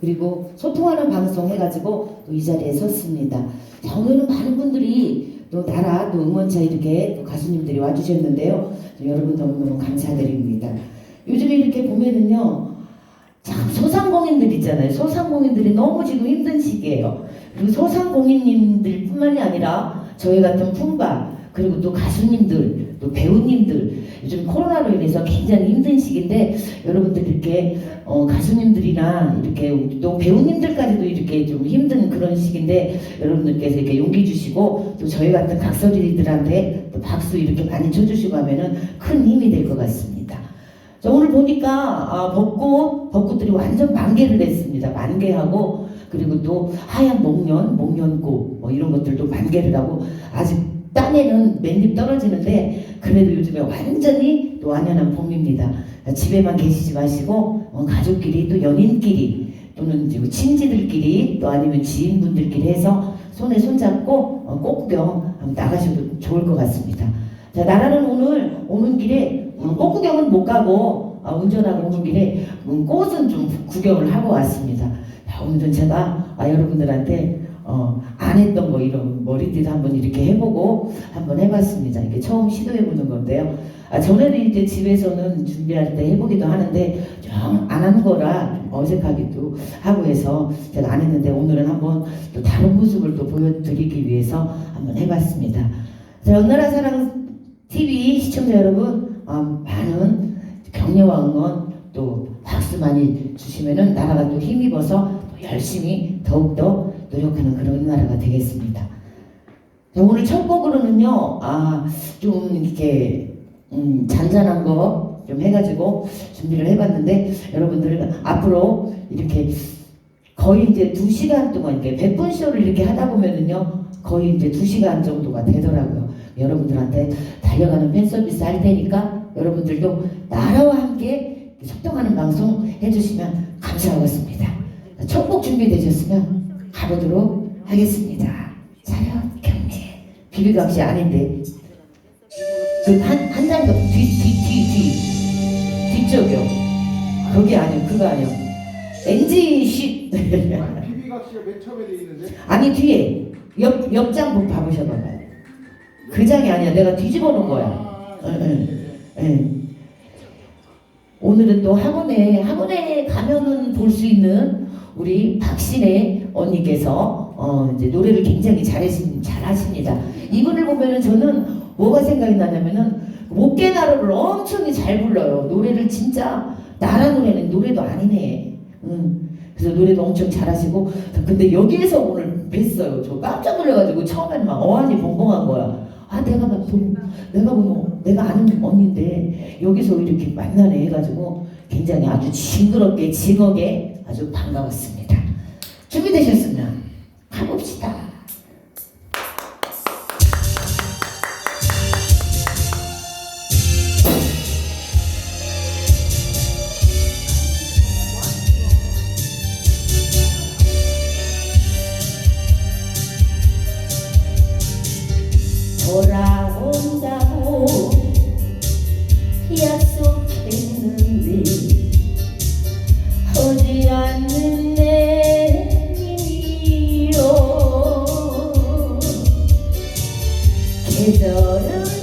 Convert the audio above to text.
그리고 소통하는 방송 해가지고 또 이 자리에 섰습니다. 자, 오늘은 많은 분들이 또 나라 또 응원차 이렇게 또 가수님들이 와주셨는데요. 또 여러분 너무너무 감사드립니다. 요즘에 이렇게 보면은요. 참 소상공인들 있잖아요. 소상공인들이 너무 지금 힘든 시기예요. 그리고 소상공인님들 뿐만이 아니라 저희 같은 품바 그리고 또 가수님들 또 배우님들 요즘 코로나로 인해서 굉장히 힘든 시기인데 여러분들 이렇게 어, 가수님들이나 이렇게 또 배우님들까지도 이렇게 좀 힘든 그런 시기인데 여러분들께서 이렇게 용기 주시고 또 저희 같은 각설이들한테 또 박수 이렇게 많이 쳐주시고 하면은 큰 힘이 될 것 같습니다. 자, 오늘 보니까 아, 벚꽃, 벚꽃들이 완전 만개를 냈습니다. 만개하고 그리고 또 하얀 목련, 목련꽃 뭐 이런 것들도 만개를 하고 아직 땅에는 맨잎 떨어지는데 그래도 요즘에 완전히 또 완연한 봄입니다. 자, 집에만 계시지 마시고 어, 가족끼리 또 연인끼리 또는 이제 친지들끼리 또 아니면 지인분들끼리 해서 손에 손잡고 어, 꽃구경 한번 나가셔도 좋을 것 같습니다. 자, 나라는 오늘 오는 길에 음, 꽃구경은 못 가고 아, 운전하고 오는 길에 음, 꽃은 좀 구경을 하고 왔습니다. 자, 오늘은 제가 아, 여러분들한테 어, 안 했던 거 이런 머리띠도 한번 이렇게 해보고 한번 해봤습니다. 이게 처음 시도해보는 건데요. 아, 전에도 이제 집에서는 준비할 때 해보기도 하는데 좀안한 거라 좀 어색하기도 하고 해서 제가 안 했는데 오늘은 한번 또 다른 모습을 또 보여드리기 위해서 한번 해봤습니다. 자, 연나라 사랑 TV 시청자 여러분 어, 많은 격려와 응원 또 박수 많이 주시면은 나라가 또 힘입어서 또 열심히 더욱더 노력하는 그런 나라가 되겠습니다. 자, 오늘 첫 곡으로는요, 아, 좀 이렇게, 음, 잔잔한 거 좀 해가지고 준비를 해봤는데, 여러분들 앞으로 이렇게 거의 이제 두 시간 동안 이렇게 100분 쇼를 이렇게 하다 보면은요, 거의 이제 두 시간 정도가 되더라고요. 여러분들한테 달려가는 팬 서비스 할 테니까, 여러분들도 나라와 함께 소통하는 방송 해주시면 감사하겠습니다. 첫 곡 준비되셨으면 가보도록 하겠습니다. 차렷 경제 비비각시 아닌데 그한한장더뒤뒤뒤뒤 뒤쪽이요. 거기 아니요 그거 아니요. NG 쉿 비비각시가 맨 처음에 돼 있는데 아니 뒤에 옆 옆장 보 봐보셔봐요. 그 장이 아니야. 내가 뒤집어 놓은 거야. 아, 응. 오늘은 또 학원에 학원에 가면은 볼 수 있는 우리 박신혜 언니께서 어 이제 노래를 굉장히 잘하신 잘하십니다. 이분을 보면은 저는 뭐가 생각이 나냐면은 목깨 나루를 엄청 잘 불러요. 노래를 진짜 나라 노래는 노래도 아니네. 음. 그래서 노래도 엄청 잘하시고 근데 여기에서 오늘 뵀어요. 저 깜짝 놀라가지고 처음에는 막 어안이 벙벙한 거야. 아 내가 막 본, 내가 뭐 내가 아는 언니인데 여기서 이렇게 만나네 해가지고 굉장히 아주 징그럽게 징하게 아주 반가웠습니다. 준비되셨으면 가봅시다. 계